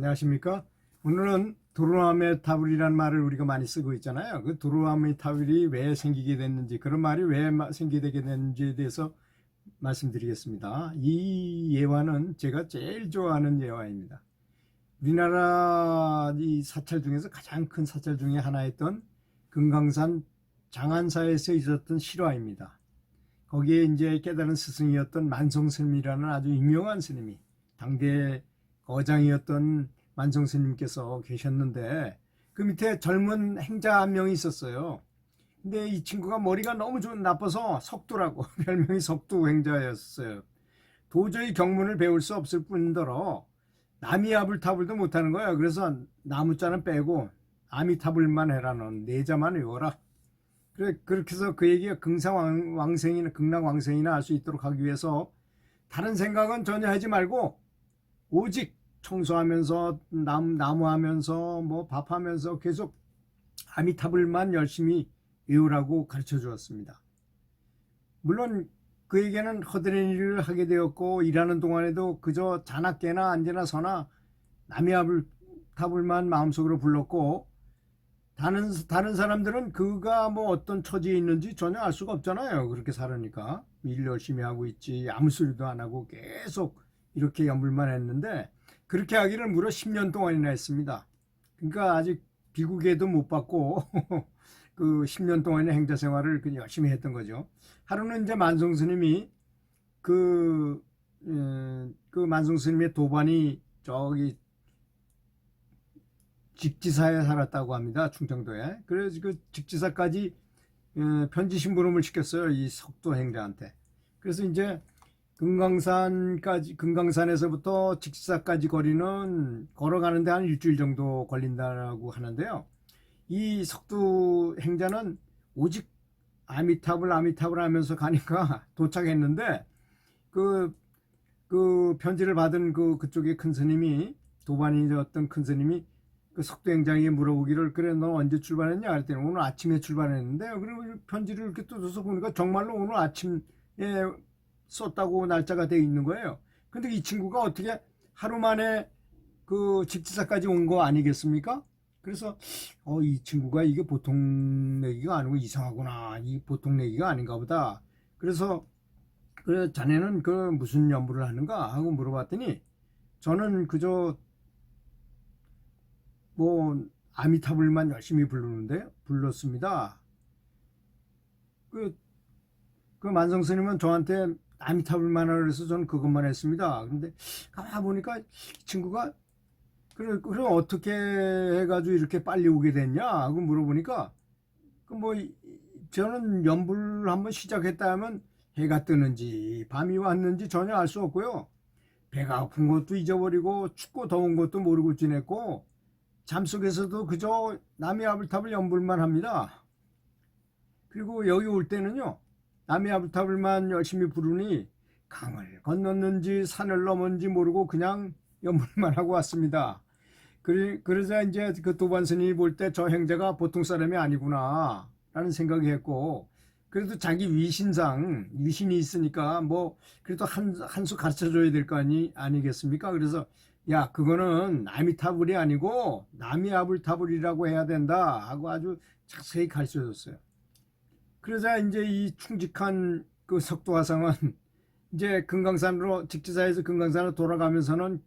안녕하십니까? 오늘은 도로아메 타블이라는 말을 우리가 많이 쓰고 있잖아요. 그 도로아메 타블이 왜 생기게 됐는지, 그런 말이 왜 마- 생기게 됐는지에 대해서 말씀드리겠습니다. 이 예화는 제가 제일 좋아하는 예화입니다. 우리나라 이 사찰 중에서 가장 큰 사찰 중에 하나였던 금강산 장안사에서 있었던 실화입니다. 거기에 이제 깨달은 스승이었던 만성스님이라는 아주 유명한 스님이 당대 거장이었던 만성 스님께서 계셨는데 그 밑에 젊은 행자 한 명이 있었어요. 근데 이 친구가 머리가 너무 좀 나빠서 석두라고 별명이 석두 행자였어요. 도저히 경문을 배울 수 없을 뿐더러 나미아불타불도 못하는 거야. 그래서 나무자는 빼고 아미타불만 해라는 네자만 외워라. 그래 그렇게 해서 그에게 긍상왕생이나 극락왕생이나 할 수 있도록 하기 위해서 다른 생각은 전혀 하지 말고 오직 청소하면서 남, 나무하면서 뭐 밥하면서 계속 아미타불만 열심히 외우라고 가르쳐 주었습니다. 물론 그에게는 허드렛 일을 하게 되었고 일하는 동안에도 그저 자나깨나 앉으나 서나 나미아불타불만 마음속으로 불렀고 다른 다른 사람들은 그가 뭐 어떤 처지에 있는지 전혀 알 수가 없잖아요. 그렇게 살으니까 일 열심히 하고 있지 아무 소리도 안 하고 계속 이렇게 연불만 했는데 그렇게 하기를 무려 10년 동안이나 했습니다. 그러니까 아직 비국에도 못 받고 그 10년 동안의 행자 생활을 열심히 했던 거죠. 하루는 이제 만성 스님이 그, 에, 그 만성 스님의 도반이 저기 직지사에 살았다고 합니다. 충청도에. 그래서 그 직지사까지 에, 편지 심부름을 시켰어요. 이 석도 행자한테. 그래서 이제 금강산까지 금강산에서부터 직사까지 거리는 걸어가는데 한 일주일 정도 걸린다고 하는데요. 이 석두 행자는 오직 아미탑을 아미탑을 하면서 가니까 도착했는데 그, 그 편지를 받은 그 그쪽의 큰 스님이 도반이었던 큰 스님이 그 석두 행장에게 물어보기를 그래 너 언제 출발했냐 그랬더니 오늘 아침에 출발했는데 그리고 편지를 이렇게 뜯어서 보니까 정말로 오늘 아침에 썼다고 날짜가 돼 있는 거예요. 근데 이 친구가 어떻게 하루 만에 그 직지사까지 온 거 아니겠습니까? 그래서 어 이 친구가 이게 보통 내기가 아니고 이상하구나. 이 보통 내기가 아닌가 보다. 그래서 그래 자네는 그 무슨 연부를 하는가 하고 물어봤더니 저는 그저 뭐 아미타불만 열심히 부르는데 불렀습니다. 그, 그 만성 스님은 저한테 아미타불만 하라 그래서 저는 그것만 했습니다. 근데 가만 보니까 이 친구가 그래 그럼 어떻게 해가지고 이렇게 빨리 오게 됐냐 하고 물어보니까 그 뭐 저는 연불 한번 시작했다 하면 해가 뜨는지 밤이 왔는지 전혀 알 수 없고요. 배가 아픈 것도 잊어버리고 춥고 더운 것도 모르고 지냈고 잠 속에서도 그저 남의 아불탑을 연불만 합니다. 그리고 여기 올 때는요. 남의 아불탑을만 열심히 부르니 강을 건넜는지 산을 넘었는지 모르고 그냥 연불만 하고 왔습니다. 그러자 이제 그 도반 스님이 볼 때 저 행자가 보통 사람이 아니구나 라는 생각이 했고 그래도 자기 위신상 위신이 있으니까 뭐 그래도 한 한 수 가르쳐 줘야 될 거 아니 아니겠습니까? 그래서 야 그거는 아미타불이 아니고 나미아불타불이라고 해야 된다 하고 아주 자세히 가르쳐 줬어요. 그러자 이제 이 충직한 그 석도화상은 이제 금강산으로 직지사에서 금강산으로 돌아가면서는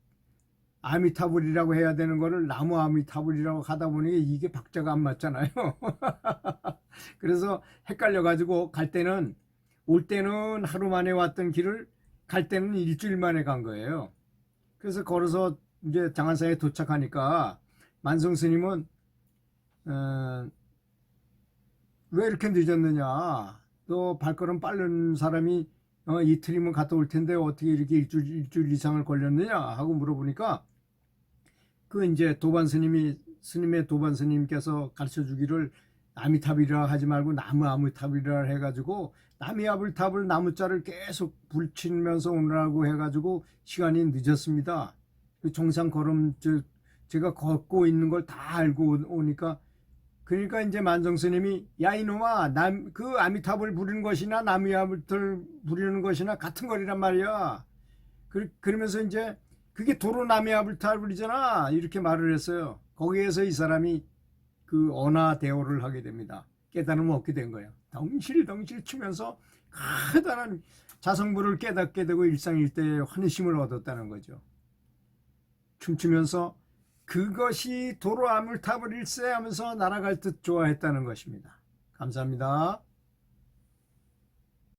아미타불이라고 해야 되는 거를 나무 아미타불이라고 하다 보니 이게 박자가 안 맞잖아요. 그래서 헷갈려 가지고 갈 때는 올 때는 하루 만에 왔던 길을 갈 때는 일주일 만에 간 거예요. 그래서 걸어서 이제 장안사에 도착하니까 만성 스님은 어, 왜 이렇게 늦었느냐? 너 발걸음 빠른 사람이 어, 이틀이면 갔다 올 텐데 어떻게 이렇게 일주일, 일주일 이상을 걸렸느냐? 하고 물어보니까 그 이제 도반 스님이 스님의 도반 스님께서 가르쳐 주기를 아미탑이라 하지 말고 나무 아미탑이라 해가지고 나미 아불탑을 나무자를 계속 불치면서 오느라고 해가지고 시간이 늦었습니다. 그 정상 걸음 저 제가 걷고 있는 걸 다 알고 오니까 그러니까 이제 만정 스님이 야 이놈아 남 그 아미탑을 부르는 것이나 나미아불을 부르는 것이나 같은 거리란 말이야. 그, 그러면서 이제 그게 도로 남의 아불타불이잖아 이렇게 말을 했어요. 거기에서 이 사람이 그 언화 대오를 하게 됩니다. 깨달음을 얻게 된 거예요. 덩실덩실 추면서 커다란 자성부를 깨닫게 되고 일상일대의 환심을 얻었다는 거죠. 춤추면서 그것이 도로 아물탑을 일세하면서 날아갈 듯 좋아했다는 것입니다. 감사합니다.